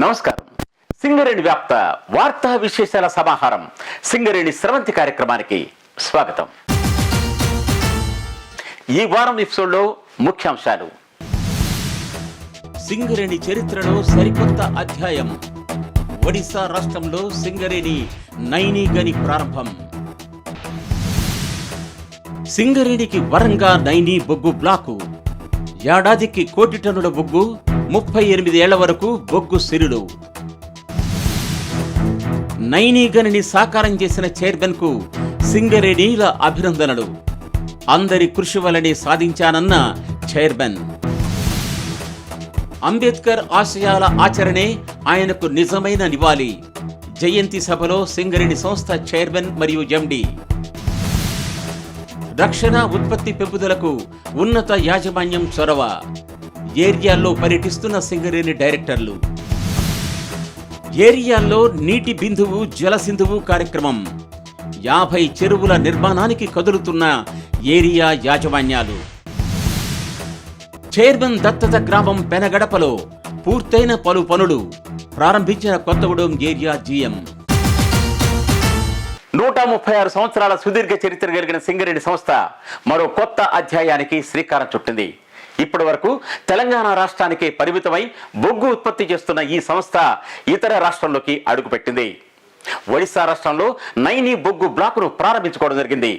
నమస్కారం. సింగరేణి వ్యాప్త వార్తా విశేషాల సమాహారం సింగరేణి స్రవంతి కార్యక్రమానికి స్వాగతం. ఈ వారం ఎపిసోడ్లో ముఖ్యాంశాలు. సింగరేణి చరిత్రలో సరికొత్త అధ్యాయం. ఒడిశా రాష్ట్రంలో సింగరేణి నైని గని ప్రారంభం. సింగరేణికి వరంగా నైని బొగ్గు బ్లాకు. ఏడాదికి కోటి టన్నుల బొగ్గు ముప్పై ఎనిమిది ఏళ్ళ వరకు బొగ్గు సిరులు. నైనీగనిని సాకారం చేసిన చైర్మన్కు సింగరేణిల అభినందనలు. అందరి కృషి వలనే సాధించానన్న చైర్మన్. అంబేద్కర్ ఆశయాల ఆచరణే ఆయనకు నిజమైన నివాళి. జయంతి సభలో సింగరేణి సంస్థ చైర్మన్ మరియు ఎండీ. రక్షణ ఉత్పత్తి పెంపుదలకు ఉన్నత యాజమాన్యం చొరవ. ఏరియాల్లో పర్యటిస్తున్న సింగరేణి డైరెక్టర్లు. ఏరియాల్లో నీటి బిందువు జలసింధువు కార్యక్రమం. యాభై చెరువుల నిర్మాణానికి కదులుతున్న ఏరియా యాజమాన్యాలు. చైర్మన్ దత్తత గ్రామం పెనగడపలో పూర్తయిన పలు పనులు. ప్రారంభించిన కొత్తగూడెం ఏరియా జీఎం. నూట ముప్పై ఆరు సంవత్సరాల సుదీర్ఘ చరిత్ర కలిగిన సింగరేణి సంస్థ మరో కొత్త అధ్యాయానికి శ్రీకారం చుట్టింది. ఇప్పటి వరకు తెలంగాణ రాష్ట్రానికి పరిమితమై బొగ్గు ఉత్పత్తి చేస్తున్న ఈ సంస్థ ఇతర రాష్ట్రంలోకి అడుగుపెట్టింది. ఒడిశా రాష్ట్రంలో నైని బొగ్గు బ్లాకును ప్రారంభించుకోవడం జరిగింది.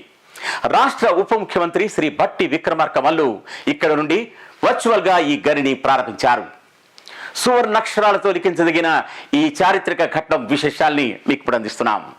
రాష్ట్ర ఉప ముఖ్యమంత్రి శ్రీ భట్టి విక్రమార్క మల్లు ఇక్కడ నుండి వర్చువల్గా ఈ గనిని ప్రారంభించారు. సువర్ణక్షరాలతో లిఖించదగిన ఈ చారిత్రక ఘట్టం విశేషాల్ని మీకు ఇప్పుడు అందిస్తున్నాము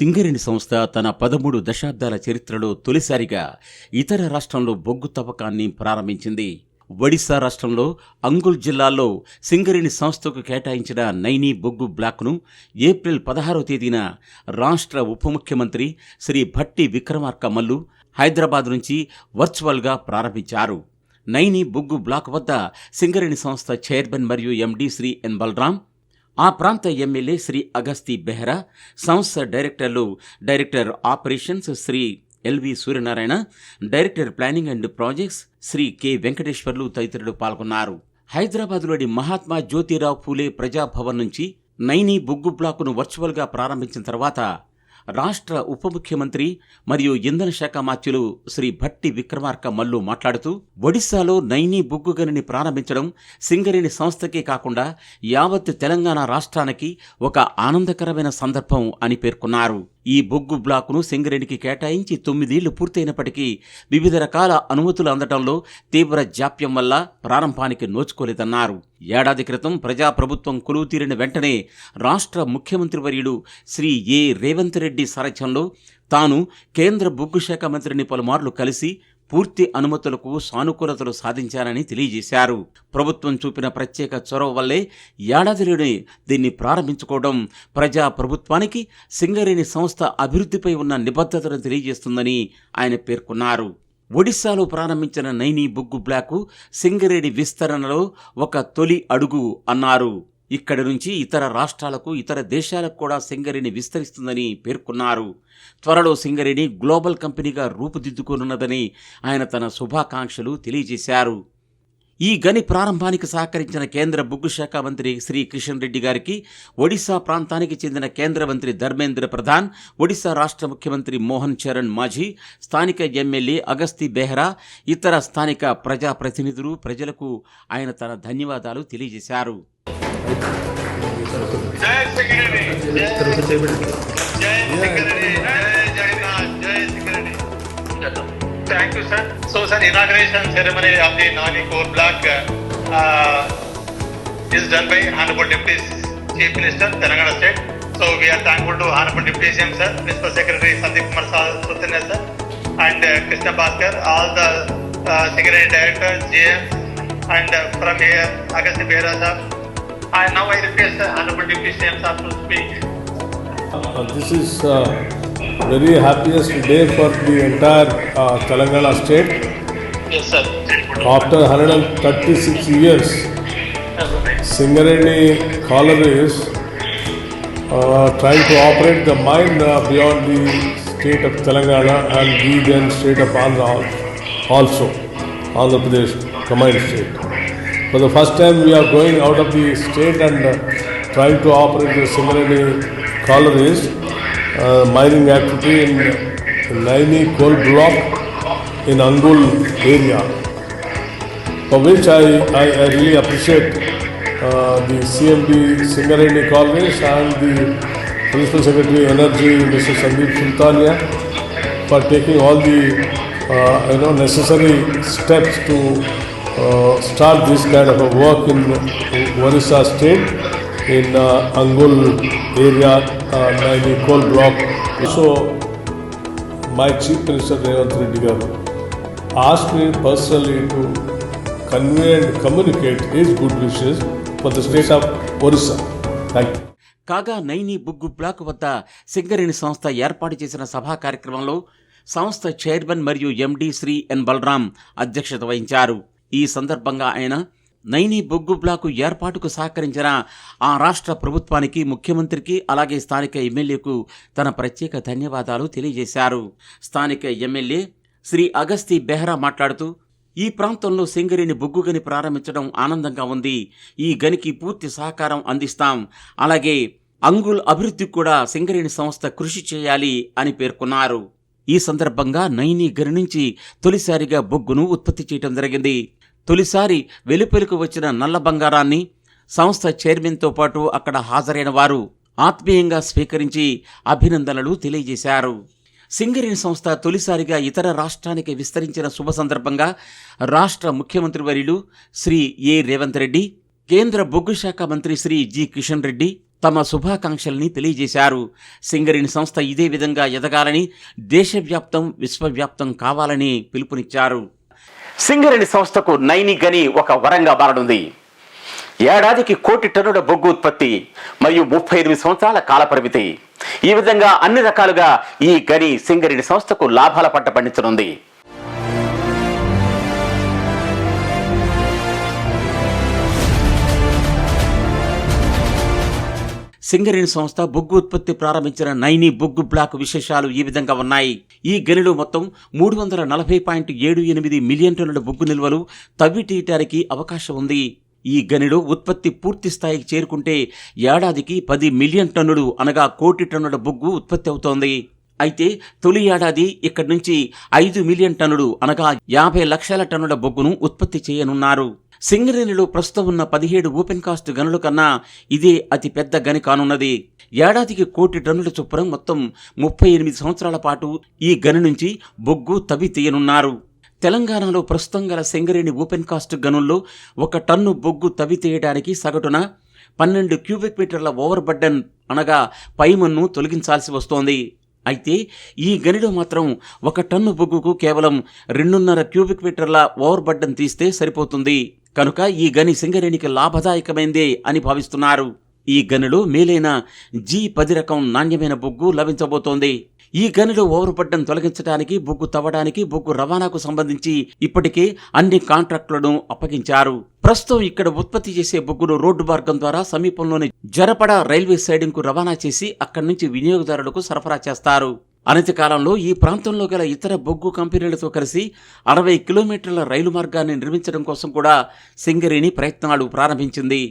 సింగరేణి సంస్థ తన పదమూడు దశాబ్దాల చరిత్రలో తొలిసారిగా ఇతర రాష్ట్రంలో బొగ్గు తవ్వకాన్ని ప్రారంభించింది. ఒడిశా రాష్ట్రంలో అంగుల్ జిల్లాలో సింగరేణి సంస్థకు కేటాయించిన నైని బొగ్గు బ్లాక్ను ఏప్రిల్ పదహారవ తేదీన రాష్ట్ర ఉప ముఖ్యమంత్రి శ్రీ భట్టి విక్రమార్క మల్లు హైదరాబాద్ నుంచి వర్చువల్గా ప్రారంభించారు. నైని బొగ్గు బ్లాక్ వద్ద సింగరేణి సంస్థ చైర్మన్ మరియు ఎండి శ్రీ ఎన్ బలరాం ఆ ప్రాంత ఎమ్మెల్యే శ్రీ అగస్తి బెహ్రా సంస్థ డైరెక్టర్లు director operations Shri LV Suryanarayana director planning and projects Shri K Venkateswarlu తదితరులు పాల్గొన్నారు. హైదరాబాద్లోని మహాత్మా జ్యోతిరావు ఫూలే ప్రజాభవన్ నుంచి నైని బొగ్గు బ్లాకును వర్చువల్గా ప్రారంభించిన తర్వాత రాష్ట్ర ఉప ముఖ్యమంత్రి మరియు ఇంధన శాఖ మాత్యులు శ్రీ భట్టి విక్రమార్క మల్లు మాట్లాడుతూ ఒడిశాలో నైనీ బొగ్గు గనిని ప్రారంభించడం సింగరేణి సంస్థకే కాకుండా యావత్ తెలంగాణ రాష్ట్రానికి ఒక ఆనందకరమైన సందర్భం అని పేర్కొన్నారు. ఈ బొగ్గు బ్లాకును సింగరేణికి కేటాయించి తొమ్మిదేళ్ళు పూర్తయినప్పటికీ వివిధ రకాల అనుమతులు అందడంలో తీవ్ర జాప్యం వల్ల ప్రారంభానికి నోచుకోలేదన్నారు. ఏడాది క్రితం ప్రజాప్రభుత్వం కొలువు తీరిన వెంటనే రాష్ట్ర ముఖ్యమంత్రి వర్యుడు శ్రీ ఏ. రేవంత్ రెడ్డి సారథ్యంలో తాను కేంద్ర బొగ్గు శాఖ మంత్రిని పలుమార్లు కలిసి పూర్తి అనుమతులకు సానుకూలతలు సాధించారని తెలియజేశారు. ప్రభుత్వం చూపిన ప్రత్యేక చొరవ వల్లే ఏడాదిలోనే దీన్ని ప్రారంభించుకోవడం ప్రజా ప్రభుత్వానికి సింగరేణి సంస్థ అభివృద్ధిపై ఉన్న నిబద్ధతను తెలియజేస్తుందని ఆయన పేర్కొన్నారు. ఒడిశాలో ప్రారంభించిన నైని బొగ్గు బ్లాకు సింగరేణి విస్తరణలో ఒక తొలి అడుగు అన్నారు. ఇక్కడి నుంచి ఇతర రాష్ట్రాలకు ఇతర దేశాలకు కూడా సింగరేణి విస్తరిస్తుందని పేర్కొన్నారు. త్వరలో సింగరేణి గ్లోబల్ కంపెనీగా రూపుదిద్దుకోనున్నదని ఆయన తన శుభాకాంక్షలు తెలియజేశారు. ఈ గని ప్రారంభానికి సహకరించిన కేంద్ర బొగ్గు శాఖ మంత్రి శ్రీ కిషన్ రెడ్డి గారికి ఒడిశా ప్రాంతానికి చెందిన కేంద్ర మంత్రి ధర్మేంద్ర ప్రధాన్ ఒడిశా రాష్ట్ర ముఖ్యమంత్రి మోహన్ చరణ్ మాఝీ స్థానిక ఎమ్మెల్యే అగస్తి బెహ్రా ఇతర స్థానిక ప్రజాప్రతినిధులు ప్రజలకు ఆయన తన ధన్యవాదాలు తెలియజేశారు. Sir, inauguration ceremony of the Nani Core Block uh, is done by Honorable Deputy Chief Minister, Telangana State. So, we are thankful to Honorable Deputy CM, sir, Principal Secretary Sandeep Kumar Sutanya, sir, and uh, Krishna Bhaskar, all the uh, Secretary Directors, GM, and uh, from here, Agastya Behra sir. And now I request Honorable Deputy CM sir to speak. Uh, This is uh, very happiest day for the entire uh, Telangana state. Yes, sir. After 136 years, Singareni collieries uh, trying to operate the mine uh, beyond the state of Telangana and the then state of Andhra also, Andhra Pradesh combined state. For the first time, we are going out of the state and uh, trying to operate the Singareni collieries, uh, mining activity in Naini coal block in Angul area for which I, I, I really appreciate uh, the CMD Singareni Colleges and the Principal Secretary Energy, Mr. Sandeep Sultania, for taking all the uh, you know necessary steps to start this kind of work in Orissa state in Angul area Naini coal block so my chief minister Revanth Reddy garu ask me personally to convey and communicate his good wishes for the state of Orissa thank you కాగా Naini బుగ్గు black వద్ద సింగరేణి సంస్థ ఏర్పాటు చేసిన సభా కార్యక్రమంలో సంస్థ chairman మరియు MD Shri ఎన్ బలరాం అధ్యక్షత వహించారు. ఈ సందర్భంగా ఆయన నైని బొగ్గు బ్లాకు ఏర్పాటుకు సహకరించిన ఆ రాష్ట్ర ప్రభుత్వానికి ముఖ్యమంత్రికి అలాగే స్థానిక ఎమ్మెల్యేకు తన ప్రత్యేక ధన్యవాదాలు తెలియజేశారు. స్థానిక ఎమ్మెల్యే శ్రీ అగస్తి బెహ్రా మాట్లాడుతూ ఈ ప్రాంతంలో సింగరేణి బొగ్గు గని ప్రారంభించడం ఆనందంగా ఉంది. ఈ గనికి పూర్తి సహకారం అందిస్తాం. అలాగే అంగుల్ అభివృద్ధికి కూడా సింగరేణి సంస్థ కృషి చేయాలి అని పేర్కొన్నారు. ఈ సందర్భంగా నైని గని నుంచి తొలిసారిగా బొగ్గును ఉత్పత్తి చేయడం జరిగింది. తొలిసారి వెలుపలకు వచ్చిన నల్ల బంగారాన్ని సంస్థ చైర్మన్తో పాటు అక్కడ హాజరైన వారు ఆత్మీయంగా స్వీకరించి అభినందనలు తెలియజేశారు. సింగరేణి సంస్థ తొలిసారిగా ఇతర రాష్ట్రానికి విస్తరించిన శుభ సందర్భంగా రాష్ట్ర ముఖ్యమంత్రి వర్యులు శ్రీ ఏ. రేవంత్ రెడ్డి కేంద్ర బొగ్గు శాఖ మంత్రి శ్రీ జి. కిషన్ రెడ్డి తమ శుభాకాంక్షల్ని తెలియజేశారు. సింగరేణి సంస్థ ఇదే విధంగా ఎదగాలని దేశవ్యాప్తం విశ్వవ్యాప్తం కావాలని పిలుపునిచ్చారు. సింగరేణి సంస్థకు నైని గని ఒక వరంగా మారనుంది. ఏడాదికి కోటి టన్నుల బొగ్గు ఉత్పత్తి మరియు ముప్పై ఎనిమిది సంవత్సరాల కాలపరిమితి ఈ విధంగా అన్ని రకాలుగా ఈ గని సింగరేణి సంస్థకు లాభాల పంట పండించనుంది. సింగరేణి సంస్థ బొగ్గు ఉత్పత్తి ప్రారంభించిన నైని బొగ్గు బ్లాక్ విశేషాలు ఈ విధంగా ఉన్నాయి. ఈ గనిలో మొత్తం మూడు వందల నలభై పాయింట్ ఏడు ఎనిమిది మిలియన్ టన్నుల బొగ్గు నిల్వలు తవ్వి తీయటానికి అవకాశం ఉంది. ఈ గనిలో ఉత్పత్తి పూర్తి స్థాయికి చేరుకుంటే ఏడాదికి పది మిలియన్ టన్నులు అనగా కోటి టన్నుల బొగ్గు ఉత్పత్తి అవుతోంది. అయితే తొలి ఏడాది ఇక్కడి నుంచి ఐదు మిలియన్ టన్నులు అనగా యాభై లక్షల టన్నుల బొగ్గును ఉత్పత్తి చేయనున్నారు. సింగరేణిలో ప్రస్తుతం ఉన్న పదిహేడు ఓపెన్ కాస్ట్ గనుల కన్నా ఇదే అతి పెద్ద గని కానున్నది. ఏడాదికి కోటి టన్నుల చొప్పున మొత్తం ముప్పై ఎనిమిది సంవత్సరాల పాటు ఈ గని నుంచి బొగ్గు తవ్వి తీయనున్నారు. తెలంగాణలో ప్రస్తుతం గల సింగరేణి ఓపెన్ కాస్ట్ గనుల్లో ఒక టన్ను బొగ్గు తవ్వి తీయడానికి సగటున పన్నెండు క్యూబిక్ మీటర్ల ఓవర్ బర్డన్ అనగా పైమన్ను తొలగించాల్సి వస్తోంది. అయితే ఈ గనిలో మాత్రం ఒక టన్ను బొగ్గుకు కేవలం రెండున్నర క్యూబిక్ మీటర్ల ఓవర్ బడ్డన్ తీస్తే సరిపోతుంది. కనుక ఈ గని సింగరేణికి లాభదాయకమైందే అని భావిస్తున్నారు. ఈ గనిలో మేలైన జీ పది రకం నాణ్యమైన బొగ్గు లభించబోతోంది. ఈ గనిలో ఓవర్ బర్డన్ తొలగించడానికి బొగ్గు తవ్వడానికి బొగ్గు రవాణాకు సంబంధించి ఇప్పటికే అన్ని కాంట్రాక్టులను అప్పగించారు. ప్రస్తుతం ఇక్కడ ఉత్పత్తి చేసే బొగ్గును రోడ్డు మార్గం ద్వారా సమీపంలోని జరపడ రైల్వే సైడింగ్కు రవాణా చేసి అక్కడి నుంచి వినియోగదారులకు సరఫరా చేస్తారు. అనతికాలంలో ఈ ప్రాంతంలో గల ఇతర బొగ్గు కంపెనీలతో కలిసి అరవై కిలోమీటర్ల రైలు మార్గాన్ని నిర్మించడం కోసం కూడా సింగరేణి ప్రయత్నాలు ప్రారంభించింది.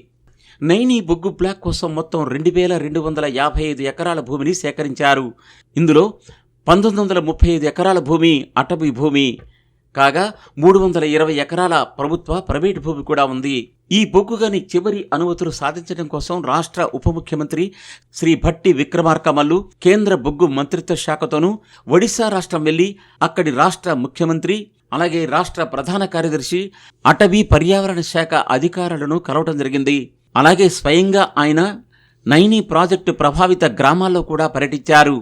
నైని బొగ్గు బ్లాక్ కోసం మొత్తం రెండు వేల రెండు వందల యాభై ఐదు ఎకరాల భూమిని సేకరించారు. ఇందులో పంతొమ్మిది వందల ముప్పై ఐదు ఎకరాల భూమి అటవీ భూమి కాగా మూడు వందల ఇరవై ఎకరాల ప్రభుత్వ ప్రైవేటు భూమి కూడా ఉంది. ఈ బొగ్గుగని చివరి అనుమతులు సాధించడం కోసం రాష్ట్ర ఉప ముఖ్యమంత్రి శ్రీ భట్టి విక్రమార్కమల్లు కేంద్ర బొగ్గు మంత్రిత్వ శాఖతోనూ ఒడిశా రాష్ట్రం వెళ్ళి అక్కడి రాష్ట్ర ముఖ్యమంత్రి అలాగే రాష్ట్ర ప్రధాన కార్యదర్శి అటవీ పర్యావరణ శాఖ అధికారులను కలవటం జరిగింది. అలాగే స్వయంగా ఆయన నైని ప్రాజెక్టు ప్రభావిత గ్రామాల్లో కూడా పర్యటించారు.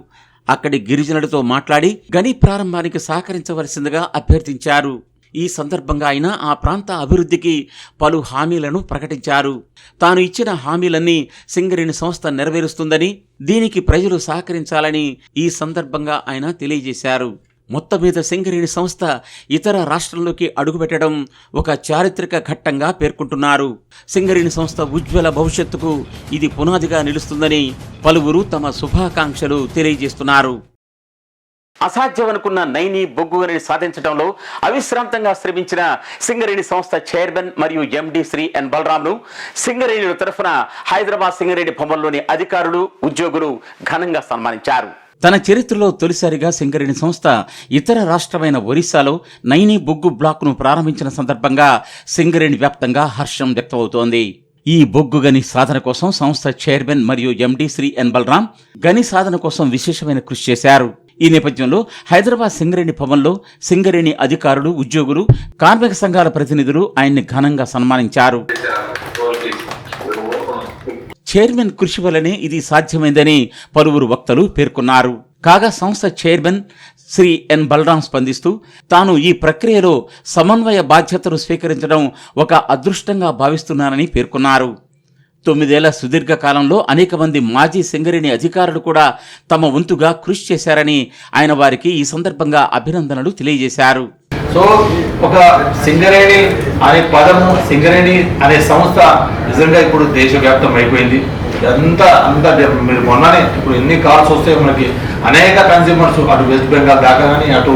అక్కడి గిరిజనులతో మాట్లాడి గని ప్రారంభానికి సహకరించవలసిందిగా అభ్యర్థించారు. ఈ సందర్భంగా ఆయన ఆ ప్రాంత అభివృద్ధికి పలు హామీలను ప్రకటించారు. తాను ఇచ్చిన హామీలన్నీ సింగరేణి సంస్థ నెరవేరుస్తుందని దీనికి ప్రజలు సహకరించాలని ఈ సందర్భంగా ఆయన తెలియజేశారు. మొత్తం మీద సింగరేణి సంస్థ ఇతర రాష్ట్రంలోకి అడుగుపెట్టడం ఒక చారిత్రక ఘట్టంగా పేర్కొంటున్నారు. సింగరేణి సంస్థ ఉజ్వల భవిష్యత్తుకు ఇది పునాదిగా నిలుస్తుందని పలువురు తమ శుభాకాంక్షలు తెలియజేస్తున్నారు. అసాధ్యమనుకున్న నైని బొగ్గుగనిని సాధించడంలో అవిశ్రాంతంగా శ్రమించిన సింగరేణి సంస్థ చైర్మన్ మరియు ఎండి శ్రీ ఎన్ బలరాములు సింగరేణి తరఫున హైదరాబాద్ సింగరేణి భవన్లోని అధికారులు ఉద్యోగులు ఘనంగా సన్మానించారు. తన చరిత్రలో తొలిసారిగా సింగరేణి సంస్థ ఇతర రాష్ట్రమైన ఒరిస్సాలో నైని బొగ్గు బ్లాక్ను ప్రారంభించిన సందర్భంగా సింగరేణి వ్యాప్తంగా హర్షం వ్యక్తమవుతోంది. ఈ బొగ్గు గని సాధన కోసం సంస్థ చైర్మన్ మరియు ఎండి శ్రీ ఎన్ బలరాం గని సాధన కోసం విశేషమైన కృషి చేశారు. ఈ నేపథ్యంలో హైదరాబాద్ సింగరేణి భవన్లో సింగరేణి అధికారులు ఉద్యోగులు కార్మిక సంఘాల ప్రతినిధులు ఆయన్ని ఘనంగా సన్మానించారు. చైర్మన్ కృషి వల్లనే ఇది సాధ్యమైందని పలువురు వక్తలు పేర్కొన్నారు. కాగా సంస్థ చైర్మన్ శ్రీ ఎన్ బలరాం స్పందిస్తూ తాను ఈ ప్రక్రియలో సమన్వయ బాధ్యతను స్వీకరించడం ఒక అదృష్టంగా భావిస్తున్నానని పేర్కొన్నారు. తొమ్మిదేళ్ళ సుదీర్ఘ కాలంలో అనేక మంది మాజీ సింగరేణి అధికారులు కూడా తమ వంతుగా కృషి చేశారని ఆయన వారికి ఈ సందర్భంగా అభినందనలు తెలియజేశారు. సో ఒక సింగరేణి అనే పదము సింగరేణి అనే సంస్థ నిజంగా ఇప్పుడు దేశవ్యాప్తం అయిపోయింది. ఎంత అంత మీరు మొన్ననే ఇప్పుడు ఎన్ని కాల్స్ వస్తే మనకి అనేక కన్స్యూమర్స్ అటు వెస్ట్ బెంగాల్ దాకా కానీ అటు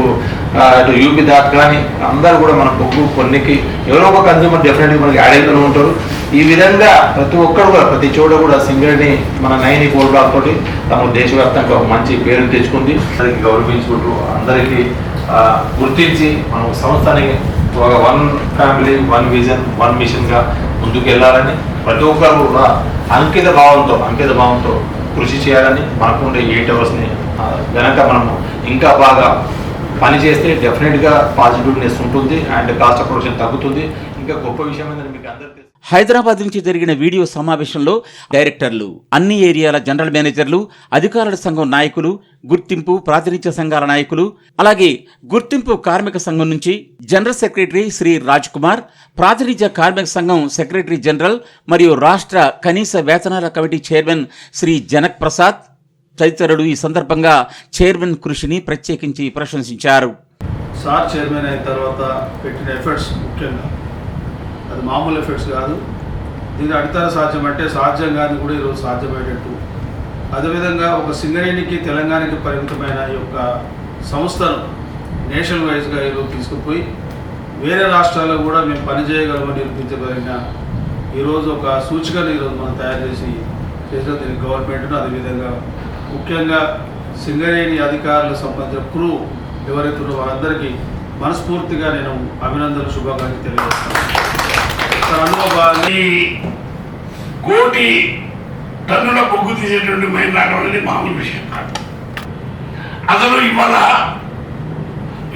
అటు యూపీ దాకా కానీ అందరూ కూడా మన బొగ్గు కొన్నికి ఎవరో ఒక కన్స్యూమర్ డెఫినెట్గా మనకి యాడ్ అవుతూనే ఉంటారు. ఈ విధంగా ప్రతి ఒక్కరు కూడా ప్రతి చోట కూడా సింగరేణి మన నైని కోల్ బ్లాక్ తోటి తమ దేశవ్యాప్తంగా మంచి పేరు తెచ్చుకుంది. అందరికి గౌరవించుకుంటూ అందరికీ గుర్తించి మనం సంస్థని ఒక one family one vision one మిషన్గా ముందుకు వెళ్ళాలని ప్రతి ఒక్కరు కూడా అంకిత భావంతో అంకిత భావంతో కృషి చేయాలని మనకుండే ఎయిట్ అవర్స్ని గనక మనము ఇంకా బాగా పని చేస్తే డెఫినెట్గా పాజిటివ్నెస్ ఉంటుంది అండ్ కాస్ట్ ఆఫ్ ప్రొడక్షన్ తగ్గుతుంది. ఇంకా గొప్ప విషయం ఏంటంటే మీకు అందరికీ హైదరాబాద్ నుంచి జరిగిన వీడియో సమావేశంలో డైరెక్టర్లు అన్ని ఏరియాల జనరల్ మేనేజర్లు అధికారుల సంఘం నాయకులు గుర్తింపు ప్రాతినిధ్య సంఘాల నాయకులు అలాగే గుర్తింపు కార్మిక సంఘం నుంచి జనరల్ సెక్రటరీ శ్రీ రాజ్ కుమార్ ప్రాతినిధ్య కార్మిక సంఘం సెక్రటరీ జనరల్ మరియు రాష్ట్ర కనీస వేతనాల కమిటీ చైర్మన్ శ్రీ జనక్ ప్రసాద్ తదితరులు ఈ సందర్భంగా చైర్మన్ కృషిని ప్రత్యేకించి ప్రశంసించారు. సార్ చైర్మన్ అయిన తర్వాత పెట్టిన ఎఫర్ట్స్ ముఖ్యంగా అది మామూలు ఎఫెక్ట్స్ కాదు. దీని అడితర సాధ్యం అంటే సాధ్యం కాదు కూడా ఈరోజు సాధ్యమయ్యేటట్టు అదేవిధంగా ఒక సింగరేణికి తెలంగాణకి పరిమితమైన ఈ యొక్క సంస్థను నేషనల్ వైజ్గా ఈరోజు తీసుకుపోయి వేరే రాష్ట్రాల్లో కూడా మేము పనిచేయగలమని నిరూపించగలిగిన ఈరోజు ఒక సూచికను ఈరోజు మనం తయారు చేసి చేసిన దీనికి గవర్నమెంట్ను అదేవిధంగా ముఖ్యంగా సింగరేణి అధికారులకు సంబంధించిన క్రూ ఎవరైతే ఉన్నారో వారందరికీ మనస్ఫూర్తిగా నేను అభినందనలు శుభాకాంక్షలు తెలియజేస్తాను ఈ కోటి టన్నుల బొగ్గు తీసేటువంటి మైన్ రావడం అనేది మామూలు విషయం కాదు. అసలు ఇవాళ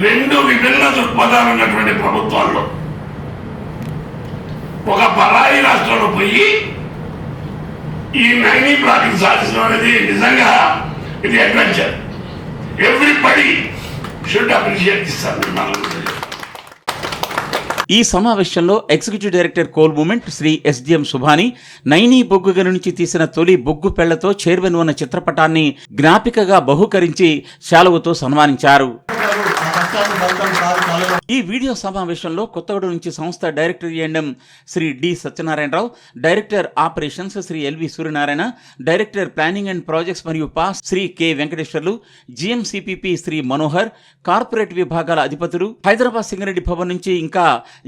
రెండు విభిన్న దృక్పథాలు ఉన్నటువంటి ప్రభుత్వాల్లో ఒక పరాయి రాష్ట్రంలో పోయి ఈ నైనీ బ్లాక్ సాధించడం అనేది నిజంగా ఇది అడ్వెంచర్. ఎవ్రీబడి షుడ్ అప్రిషియేట్ ఇస్తాను ఈ సమావేశంలో executive director coal movement Shri SDM Subhani Naini బొగ్గుగని నుంచి తీసిన తొలి బొగ్గు పెళ్ళతో చైర్మన్ ఉన్న చిత్రపటాన్ని జ్ఞాపికగా బహుకరించి శాలువతో సన్మానించారు. ఈ వీడియో సమావేశంలో కొత్తగూడ నుంచి సంస్థ director MM Shri D Satyanarayana Rao director operations Shri LV Suryanarayana director planning and projects మరియు pass Shri K Venkateswarlu GMCPP Shri Manohar corporate విభాగాల అధిపతులు హైదరాబాద్ సింగరెడ్డి భవన్ నుంచి ఇంకా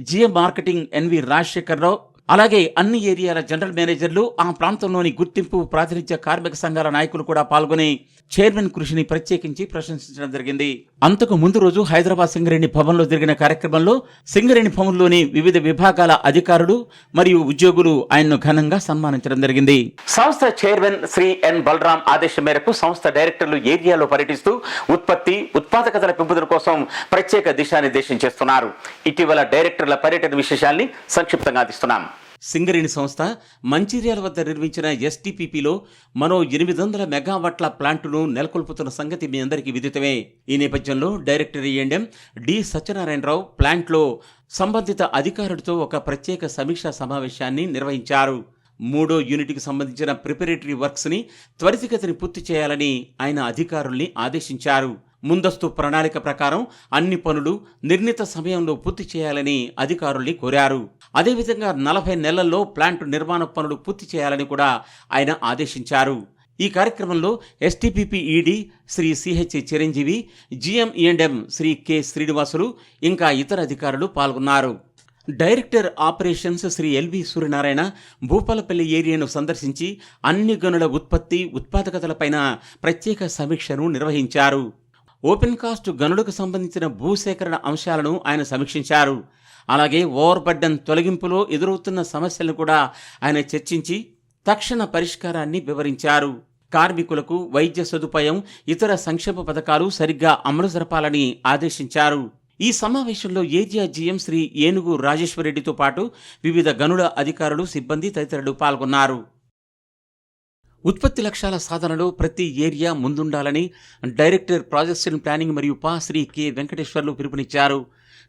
GM marketing NV Rajasekhar Rao అలాగే అన్ని ఏరియాల జనరల్ మేనేజర్లు ఆ ప్రాంతంలోని గుర్తింపు ప్రాతినిధ్య కార్మిక సంఘాల నాయకులు కూడా పాల్గొని చైర్మన్ కృషిని ప్రత్యేకించి ప్రశంసించడం జరిగింది. అంతకు ముందు రోజు హైదరాబాద్ సింగరేణి భవన్లో జరిగిన కార్యక్రమంలో సింగరేణి భవన్లోని వివిధ విభాగాల అధికారులు మరియు ఉద్యోగులు ఆయన్ను ఘనంగా సన్మానించడం జరిగింది. సంస్థ చైర్మన్ శ్రీ ఎన్ బలరాం ఆదేశం మేరకు సంస్థ డైరెక్టర్లు ఏరియాలో పర్యటిస్తూ ఉత్పత్తి ఉత్పాదకతల పెంపుదల కోసం ప్రత్యేక దిశానిర్దేశం చేస్తున్నారు. ఇటీవల డైరెక్టర్ల పర్యటన విశేషాల్ని సంక్షిప్తంగా అందిస్తున్నాం. సింగరేణి సంస్థ మంచిర్యాల వద్ద నిర్మించిన ఎస్టీపీపీలో మరో ఎనిమిది వందల మెగావాట్ల ప్లాంటును నెలకొల్పుతున్న సంగతి మీ అందరికీ విదితమే. ఈ నేపథ్యంలో డైరెక్టర్ ఈఎండ్ఎం డి సత్యనారాయణరావు ప్లాంట్లో సంబంధిత అధికారులతో ఒక ప్రత్యేక సమీక్షా సమావేశాన్ని నిర్వహించారు. మూడో యూనిట్కి సంబంధించిన ప్రిపరేటరీ వర్క్స్ని త్వరితగతిని పూర్తి చేయాలని ఆయన అధికారుల్ని ఆదేశించారు. ముందస్తు ప్రణాళిక ప్రకారం అన్ని పనులు నిర్ణీత సమయంలో పూర్తి చేయాలని అధికారుల్ని కోరారు. అదేవిధంగా నలభై నెలల్లో ప్లాంట్ నిర్మాణ పనులు పూర్తి చేయాలని కూడా ఆయన ఆదేశించారు. ఈ కార్యక్రమంలో STPP ED Shri CH Chiranjeevi GM E and M Shri K Srinivasulu ఇంకా ఇతర అధికారులు పాల్గొన్నారు. Director operations Shri LV Suryanarayana Bhupalpalli ఏరియాను సందర్శించి అన్ని గనుల ఉత్పత్తి ఉత్పాదకతలపైన ప్రత్యేక సమీక్షను నిర్వహించారు. ఓపెన్ కాస్ట్ గనులకు సంబంధించిన భూసేకరణ అంశాలను ఆయన సమీక్షించారు. అలాగే ఓవర్ బడ్డన్ తొలగింపులో ఎదురవుతున్న సమస్యలను కూడా ఆయన చర్చించి తక్షణ పరిష్కారాన్ని వివరించారు. కార్మికులకు వైద్య సదుపాయం ఇతర సంక్షేమ పథకాలు సరిగ్గా అమలు జరపాలని ఆదేశించారు. ఈ సమావేశంలో ఏజియా జీఎం శ్రీ ఏనుగు రాజేశ్వరరెడ్డితో పాటు వివిధ గనుల అధికారులు సిబ్బంది తదితరులు పాల్గొన్నారు. ఉత్పత్తి లక్ష్యాల సాధనలో ప్రతి ఏరియా ముందుండాలని డైరెక్టర్ ప్రాజెక్ట్స్ అండ్ ప్లానింగ్ మరియు పా శ్రీ కె వెంకటేశ్వర్లు పిలుపునిచ్చారు.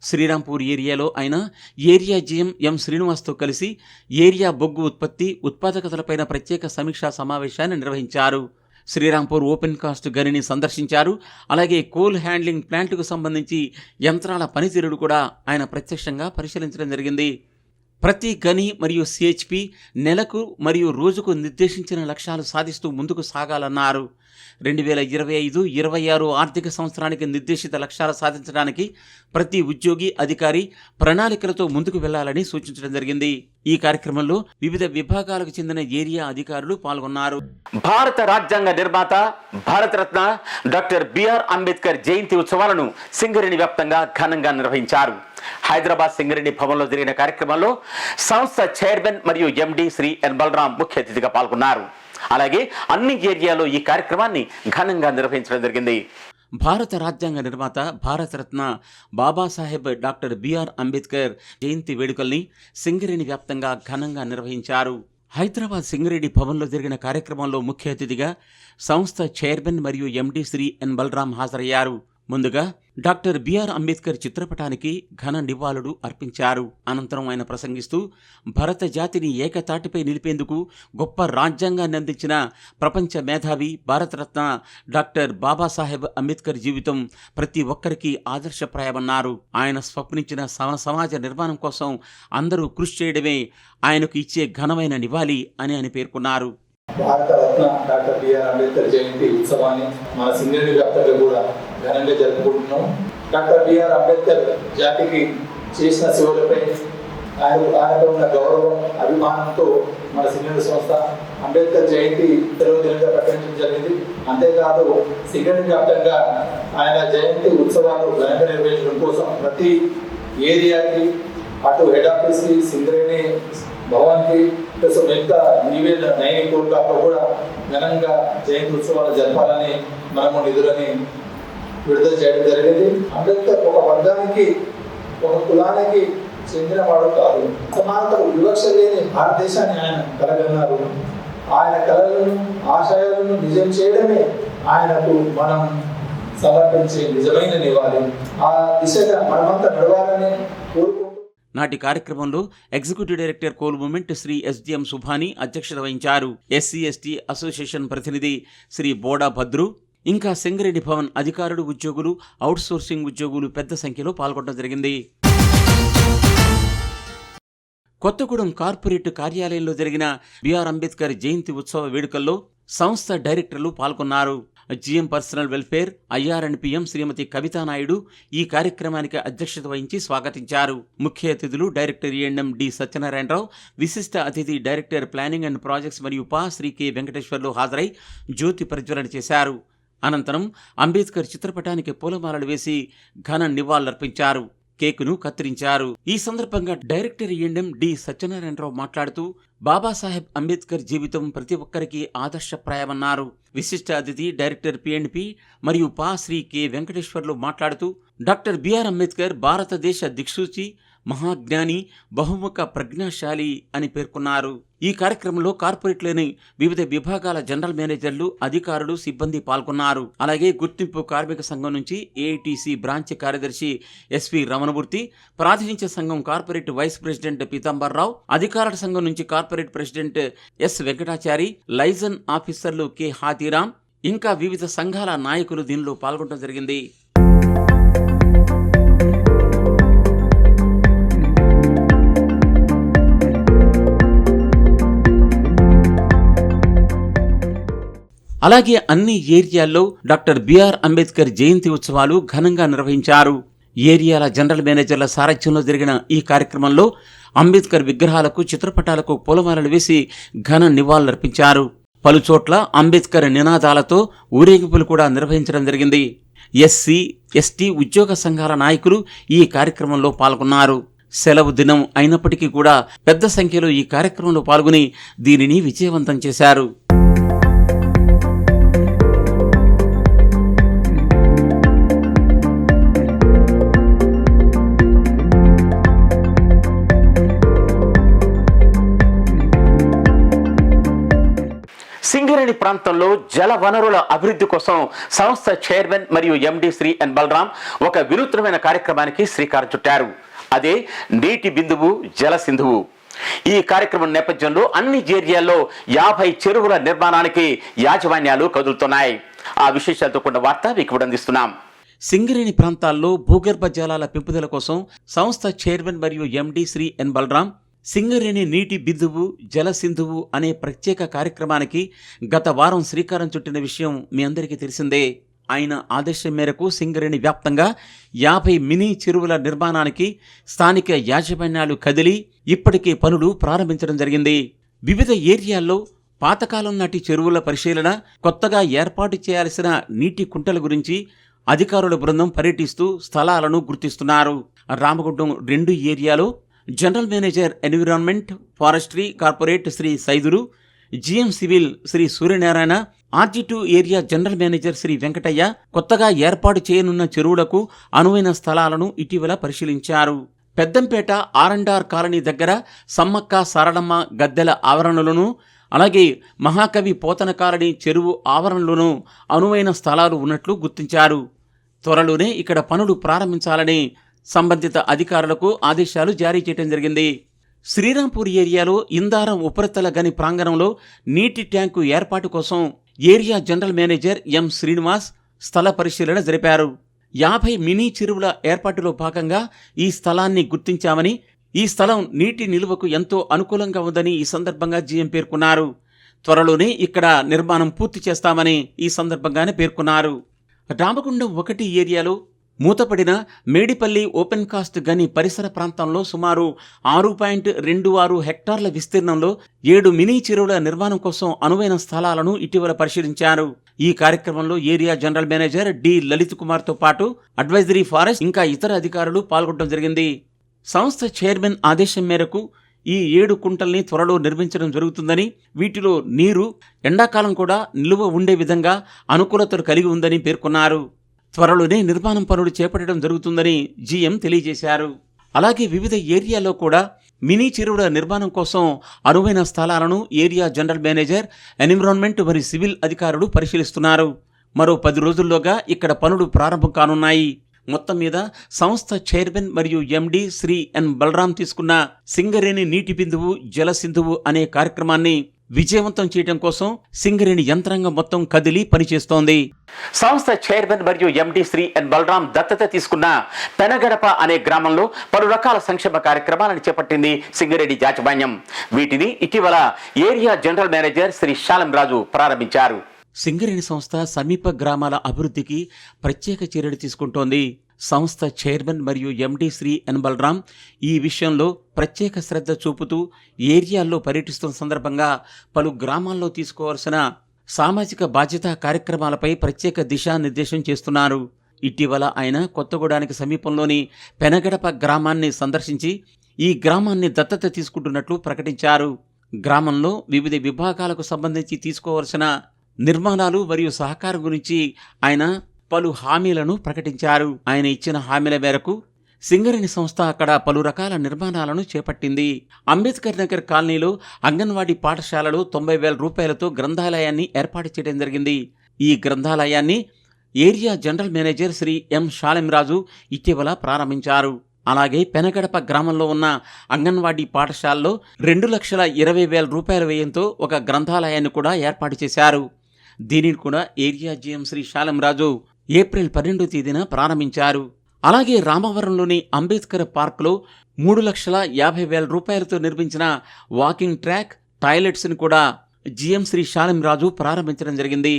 శ్రీరాంపూర్ ఏరియాలో ఆయన ఏరియా జీఎం ఎం శ్రీనివాస్తో కలిసి ఏరియా బొగ్గు ఉత్పత్తి ఉత్పాదకతలపైన ప్రత్యేక సమీక్షా సమావేశాన్ని నిర్వహించారు. శ్రీరాంపూర్ ఓపెన్ కాస్ట్ గనిని సందర్శించారు. అలాగే కోల్ హ్యాండ్లింగ్ ప్లాంట్కు సంబంధించి యంత్రాల పనితీరుడు కూడా ఆయన ప్రత్యక్షంగా పరిశీలించడం జరిగింది. ప్రతి గని మరియు సిహెచ్పి నెలకు మరియు రోజుకు నిర్దేశించిన లక్ష్యాలు సాధిస్తూ ముందుకు సాగాలన్నారు. రెండు వేల ఇరవై ఐదు ఇరవై ఆరు ఆర్థిక సంవత్సరానికి నిర్దేశిత లక్ష్యాలు సాధించడానికి ప్రతి ఉద్యోగి అధికారి ప్రణాళికలతో ముందుకు వెళ్ళాలని సూచించడం జరిగింది. ఈ కార్యక్రమంలో వివిధ విభాగాలకు చెందిన ఏరియా అధికారులు పాల్గొన్నారు. భారత రాజ్యాంగ నిర్మాత భారతరత్న డాక్టర్ బిఆర్ అంబేద్కర్ జయంతి ఉత్సవాలను సింగరేణి వ్యాప్తంగా ఘనంగా నిర్వహించారు. హైదరాబాద్ సింగరేణి భవన్లో జరిగిన కార్యక్రమంలో సంస్థ చైర్మన్ మరియు ఎండి శ్రీ ఎన్ బలరాం ముఖ్య అతిథిగా పాల్గొన్నారు. అలాగే అన్ని ఏరియాలో ఈ కార్యక్రమాన్ని ఘనంగా నిర్వహించడం జరిగింది. భారత రాజ్యాంగ నిర్మాత భారతరత్న బాబాసాహెబ్ డాక్టర్ బిఆర్ అంబేద్కర్ జయంతి వేడుకల్ని సింగరేణి వ్యాప్తంగా ఘనంగా నిర్వహించారు. హైదరాబాద్ సింగరేణి భవన్లో జరిగిన కార్యక్రమంలో ముఖ్య అతిథిగా సంస్థ చైర్మన్ మరియు ఎండీ శ్రీ ఎన్ బలరాం హాజరయ్యారు. ముందుగా డాక్టర్ బిఆర్ అంబేద్కర్ చిత్రపటానికి ఘన నివాళులు అర్పించారు. అనంతరం ఆయన ప్రసంగిస్తూ భరత జాతిని ఏకతాటిపై నిలిపేందుకు గొప్ప రాజ్యాంగాన్ని అందించిన ప్రపంచ మేధావి భారతరత్న డాక్టర్ బాబాసాహెబ్ అంబేద్కర్ జీవితం ప్రతి ఒక్కరికి ఆదర్శప్రాయమన్నారు. ఆయన స్వప్నించిన సమ సమాజ నిర్మాణం కోసం అందరూ కృషి చేయడమే ఆయనకు ఇచ్చే ఘనమైన నివాళి అని ఆయన పేర్కొన్నారు. భారతరత్న డాక్టర్ బిఆర్ అంబేద్కర్ జయంతి ఉత్సవాన్ని మన సింగరేణి వ్యాప్తంగా కూడా ఘనంగా జరుపుకుంటున్నాం. డాక్టర్ బిఆర్ అంబేద్కర్ జాతికి చేసిన సేవలపై ఆయన ఆయనపై ఉన్న గౌరవం అభిమానంతో మన సింగరేణి సంస్థ అంబేద్కర్ జయంతి తెలుగు దినంగా ప్రకటించడం జరిగింది. అంతేకాదు సింగరేణి వ్యాప్తంగా ఆయన జయంతి ఉత్సవాలు ఘనంగా నిర్వహించడం కోసం ప్రతి ఏరియాకి అటు హెడ్ ఆఫీస్కి సింగరేణి భవన్కి ప్లస్ మిగతా ఈవెన్ నైన్ కోర్టులో కూడా ఘనంగా జయంతి ఉత్సవాలు జరపాలని మనము నిధులని విడుదల చేయడం జరిగింది. అంబేద్కర్ ఒక వర్గానికి ఒక కులానికి చెందినవాడు కాదు. సమానతకు వివక్ష లేని భారతదేశాన్ని ఆయన కలగన్నారు. ఆయన కళలను ఆశయాలను నిజం చేయడమే ఆయనకు మనం సమర్పించే నిజమైన నివాళి. ఆ దిశగా మనమంతా నడవాలని కోరుకుంటూ నాటి కార్యక్రమంలో executive director coal movement Shri SDM Subhani అధ్యక్షత వహించారు. ఎస్సీ ఎస్టీ అసోసియేషన్ ప్రతినిధి శ్రీ బోడా భద్రు ఇంకా సింగరేణి భవన్ అధికారులు ఉద్యోగులు అవుట్సోర్సింగ్ ఉద్యోగులు పెద్ద సంఖ్యలో పాల్గొనడం జరిగింది. కొత్తగూడెం కార్పొరేట్ కార్యాలయంలో జరిగిన బిఆర్ అంబేద్కర్ జయంతి ఉత్సవ వేడుకల్లో సంస్థ డైరెక్టర్లు పాల్గొన్నారు. GM personnel welfare IR and PM Shrimati Kavitha Naidu ఈ కార్యక్రమానికి అధ్యక్షత వహించి స్వాగతించారు. ముఖ్య అతిథులు డైరెక్టర్ ఈఎన్ఎం డి సత్యనారాయణరావు విశిష్ట అతిథి డైరెక్టర్ ప్లానింగ్ అండ్ ప్రాజెక్ట్స్ మరియు పా శ్రీ కె వెంకటేశ్వర్లు హాజరై జ్యోతి ప్రజ్వలన చేశారు. అనంతరం అంబేద్కర్ చిత్రపటానికి పూలమాలలు వేసి ఘన నివాళులర్పించారు. కేకును కత్తిరించారు. ఈ సందర్భంగా డైరెక్టర్ ఈఎన్ఎం డి. సత్యనారాయణరావు మాట్లాడుతూ బాబాసాహెబ్ అంబేద్కర్ జీవితం ప్రతి ఒక్కరికి ఆదర్శప్రాయమన్నారు. విశిష్ట అతిథి డైరెక్టర్ పిఎండ్పి మరియు పా శ్రీ కె వెంకటేశ్వర్లు మాట్లాడుతూ డాక్టర్ బిఆర్ అంబేద్కర్ భారతదేశ దిక్సూచి మహాజ్ఞాని బహుముఖ ప్రజ్ఞాశాలి అని పేర్కొన్నారు. ఈ కార్యక్రమంలో కార్పొరేట్లోని వివిధ విభాగాల జనరల్ మేనేజర్లు అధికారులు సిబ్బంది పాల్గొన్నారు. అలాగే గుర్తింపు కార్మిక సంఘం నుంచి ఏఐటీసీ బ్రాంచ్ కార్యదర్శి ఎస్వి రమణమూర్తి ప్రాతినిధ్య సంఘం కార్పొరేట్ వైస్ ప్రెసిడెంట్ పీతాంబర్రావు అధికారుల సంఘం నుంచి corporate president S Venkatachari liaison ఆఫీసర్లు కె హాతీరామ్ ఇంకా వివిధ సంఘాల నాయకులు దీనిలో పాల్గొనడం జరిగింది. అలాగే అన్ని ఏరియాల్లో డాక్టర్ బిఆర్ అంబేద్కర్ జయంతి ఉత్సవాలు ఘనంగా నిర్వహించారు. ఏరియాల జనరల్ మేనేజర్ల సారథ్యంలో జరిగిన ఈ కార్యక్రమంలో అంబేద్కర్ విగ్రహాలకు చిత్రపటాలకు పూలమాలలు వేసి ఘన నివాళులర్పించారు. పలుచోట్ల అంబేద్కర్ నినాదాలతో ఊరేగింపులు కూడా నిర్వహించడం జరిగింది. ఎస్సీ ఎస్టీ ఉద్యోగ సంఘాల నాయకులు ఈ కార్యక్రమంలో పాల్గొన్నారు. సెలవు దినం అయినప్పటికీ కూడా పెద్ద సంఖ్యలో ఈ కార్యక్రమంలో పాల్గొని దీనిని విజయవంతం చేశారు. సింగరేణి ప్రాంతంలో జల వనరుల అభివృద్ధి కోసం సంస్థ చైర్మన్ మరియు ఎండి శ్రీ ఎన్ బలరాం ఒక వినూత్నమైన కార్యక్రమానికి శ్రీకారం చుట్టారు. అదే నీటి బిందువు జల సింధువు. ఈ కార్యక్రమం నేపథ్యంలో అన్ని ఏరియాల్లో యాభై చెరువుల నిర్మాణానికి యాజమాన్యాలు కదులుతున్నాయి. ఆ విశేషాలతో కూడిన వార్త మీకు అందిస్తున్నాం. సింగరేణి ప్రాంతాల్లో భూగర్భ జలాల పెంపుదల కోసం సంస్థ చైర్మన్ మరియు ఎండి శ్రీ ఎన్ బలరాం సింగరేణి నీటి బిందువు జల సింధువు అనే ప్రత్యేక కార్యక్రమానికి గత వారం శ్రీకారం చుట్టిన విషయం మీ అందరికీ తెలిసిందే. ఆయన ఆదేశం మేరకు సింగరేణి వ్యాప్తంగా యాభై మినీ చెరువుల నిర్మాణానికి స్థానిక యాజమాన్యాలు కదిలి ఇప్పటికే పనులు ప్రారంభించడం జరిగింది. వివిధ ఏరియాల్లో పాతకాలం నాటి చెరువుల పరిశీలన కొత్తగా ఏర్పాటు చేయాల్సిన నీటి కుంటల గురించి అధికారుల బృందం పర్యటిస్తూ స్థలాలను గుర్తిస్తున్నారు. రామగుండం రెండు ఏరియాలో general manager environment forestry corporate Shri Saidulu GM civil Shri Suryanarayana RG two area general manager Shri Venkataiah కొత్తగా ఏర్పాటు చేయనున్న చెరువులకు అనువైన స్థలాలను ఇటీవల పరిశీలించారు. పెద్దంపేట ఆర్ఎండ్ఆర్ కాలనీ దగ్గర సమ్మక్క సారడమ్మ గద్దెల ఆవరణలను అలాగే మహాకవి పోతన కాలనీ చెరువు ఆవరణలోనూ అనువైన స్థలాలు ఉన్నట్లు గుర్తించారు. త్వరలోనే ఇక్కడ పనులు ప్రారంభించాలని సంబంధిత అధికారులకు ఆదేశాలు జారీ చేయడం జరిగింది. శ్రీరాంపూర్ ఏరియాలో ఇందారం ఉపరితల గని ప్రాంగణంలో నీటి ట్యాంకు ఏర్పాటు కోసం area general manager M Srinivas స్థల పరిశీలన జరిపారు. యాభై మినీ చెరువుల ఏర్పాటులో భాగంగా ఈ స్థలాన్ని గుర్తించామని ఈ స్థలం నీటి నిలువకు ఎంతో అనుకూలంగా ఉందని ఈ సందర్భంగా జీఎం పేర్కొన్నారు. త్వరలోనే ఇక్కడ నిర్మాణం పూర్తి చేస్తామని ఈ సందర్భంగానే పేర్కొన్నారు. రామగుండం ఒకటి ఏరియాలో మూతపడిన మేడిపల్లి ఓపెన్ కాస్ట్ గని పరిసర ప్రాంతంలో సుమారు ఆరు పాయింట్ రెండు ఆరు హెక్టార్ల విస్తీర్ణంలో ఏడు మినీ చెరువుల నిర్మాణం కోసం అనువైన స్థలాలను ఇటీవల పరిశీలించారు. ఈ కార్యక్రమంలో area general manager D. Lalit కుమార్తో పాటు అడ్వైజరీ ఫారెస్ట్ ఇంకా ఇతర అధికారులు పాల్గొనడం జరిగింది. సంస్థ చైర్మన్ ఆదేశం మేరకు ఈ ఏడు కుంటల్ని త్వరలో నిర్మించడం జరుగుతుందని వీటిలో నీరు ఎండాకాలం కూడా నిలువ ఉండే విధంగా అనుకూలతలు కలిగి ఉందని పేర్కొన్నారు. త్వరలోనే నిర్మాణం పనులు చేపట్టడం జరుగుతుందని జీఎం తెలియజేశారు. అలాగే వివిధ ఏరియాలో కూడా మినీ చెరువుల నిర్మాణం కోసం అనువైన స్థలాలను ఏరియా జనరల్ మేనేజర్ ఎన్విరాన్మెంట్ మరియు సివిల్ అధికారులు పరిశీలిస్తున్నారు. మరో పది రోజుల్లోగా ఇక్కడ పనులు ప్రారంభం కానున్నాయి. మొత్తం మీద సంస్థ చైర్మన్ మరియు ఎండి శ్రీ ఎన్ బలరాం తీసుకున్న సింగరేణి నీటి బిందువు జల సింధువు అనే కార్యక్రమాన్ని విజయవంతం చేయడం కోసం సింగరేణి యంత్రాంగం మొత్తం కదిలి పనిచేస్తోంది. సంస్థ చైర్మన్ మరియు ఎండి శ్రీ ఎన్ బలరాం దత్తత తీసుకున్న పెనగడప అనే గ్రామంలో పలు రకాల సంక్షేమ కార్యక్రమాలను చేపట్టింది సింగరేణి యాజమాన్యం. వీటిని ఇటీవల area general manager Shri Salam Raju ప్రారంభించారు. సింగరేణి సంస్థ సమీప గ్రామాల అభివృద్ధికి ప్రత్యేక చర్యలు తీసుకుంటోంది. సంస్థ చైర్మన్ మరియు ఎండి శ్రీ ఎన్ బలరాం ఈ విషయంలో ప్రత్యేక శ్రద్ధ చూపుతూ ఏరియాల్లో పర్యటిస్తున్న సందర్భంగా పలు గ్రామాల్లో తీసుకోవాల్సిన సామాజిక బాధ్యత కార్యక్రమాలపై ప్రత్యేక దిశానిర్దేశం చేస్తున్నారు. ఇటీవల ఆయన కొత్తగూడానికి సమీపంలోని పెనగడప గ్రామాన్ని సందర్శించి ఈ గ్రామాన్ని దత్తత తీసుకుంటున్నట్లు ప్రకటించారు. గ్రామంలో వివిధ విభాగాలకు సంబంధించి తీసుకోవాల్సిన నిర్మాణాలు మరియు సహకారం గురించి ఆయన పలు హామీలను ప్రకటించారు. ఆయన ఇచ్చిన హామీల మేరకు సింగరేణి సంస్థ అక్కడ పలు రకాల నిర్మాణాలను చేపట్టింది. అంబేద్కర్ నగర్ కాలనీలో అంగన్వాడీ పాఠశాలలో తొంభై వేల రూపాయలతో గ్రంథాలయాన్ని ఏర్పాటు చేయడం జరిగింది. ఈ గ్రంథాలయాన్ని area general manager Shri M. Shalemraju ఇటీవల ప్రారంభించారు. అలాగే పెనగడప గ్రామంలో ఉన్న అంగన్వాడీ పాఠశాలలో రెండు లక్షల ఇరవై వేల రూపాయల వ్యయంతో ఒక గ్రంథాలయాన్ని కూడా ఏర్పాటు చేశారు. దీనిని కూడా area GM Shri Shalemraju April పన్నెండో తేదీన ప్రారంభించారు. అలాగే రామవరంలోని అంబేద్కర్ పార్కులో మూడు లక్షల యాభై వేల రూపాయలతో నిర్మించిన వాకింగ్ ట్రాక్ టాయిలెట్స్ని కూడా జిఎం శ్రీ షాలింరాజు ప్రారంభించడం జరిగింది.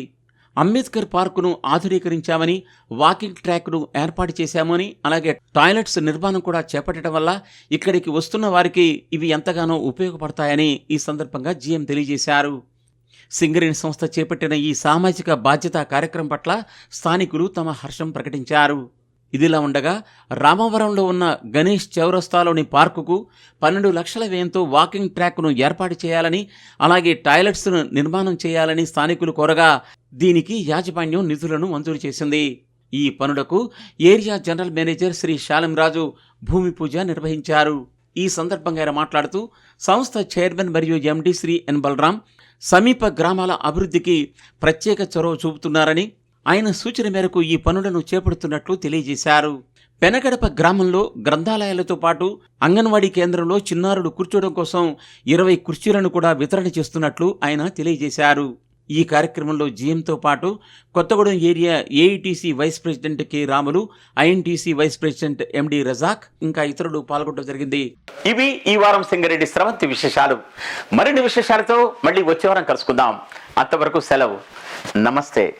అంబేద్కర్ పార్కును ఆధునీకరించామని వాకింగ్ ట్రాక్ను ఏర్పాటు చేశామని అలాగే టాయిలెట్స్ నిర్మాణం కూడా చేపట్టడం వల్ల ఇక్కడికి వస్తున్న వారికి ఇవి ఎంతగానో ఉపయోగపడతాయని ఈ సందర్భంగా జీఎం తెలియజేశారు. సింగరేణి సంస్థ చేపట్టిన ఈ సామాజిక బాధ్యత కార్యక్రమం పట్ల స్థానికులు తమ హర్షం ప్రకటించారు. ఇదిలా ఉండగా రామవరంలో ఉన్న గణేష్ చౌరస్తాలోని పార్కుకు పన్నెండు లక్షల వ్యయంతో వాకింగ్ ట్రాక్ను ఏర్పాటు చేయాలని అలాగే టాయిలెట్స్ను నిర్మాణం చేయాలని స్థానికులు కోరగా దీనికి యాజమాన్యం నిధులను మంజూరు చేసింది. ఈ పనులకు area general manager Shri Shalemraju భూమి పూజ నిర్వహించారు. ఈ సందర్భంగా ఆయన మాట్లాడుతూ సంస్థ చైర్మన్ మరియు ఎండి శ్రీ ఎన్ బలరాం సమీప గ్రామాల అభివృద్ధికి ప్రత్యేక చొరవ చూపుతున్నారని ఆయన సూచన మేరకు ఈ పనులను చేపడుతున్నట్లు తెలియజేశారు. పెనగడప గ్రామంలో గ్రంథాలయాలతో పాటు అంగన్వాడీ కేంద్రంలో చిన్నారులు కూర్చోవడం కోసం ఇరవై కుర్చీలను కూడా వితరణ చేస్తున్నట్లు ఆయన తెలియజేశారు. ఈ కార్యక్రమంలో జీఎంతో పాటు Kothagudem area AITC vice president K Ramulu INTC vice president MD Razak ఇంకా ఇతరులు పాల్గొనడం జరిగింది. ఇవి ఈ వారం సింగరెడ్డి స్రవంతి విశేషాలు. మరిన్ని విశేషాలతో మళ్ళీ వచ్చే వారం కలుసుకుందాం. అంతవరకు సెలవు. నమస్తే.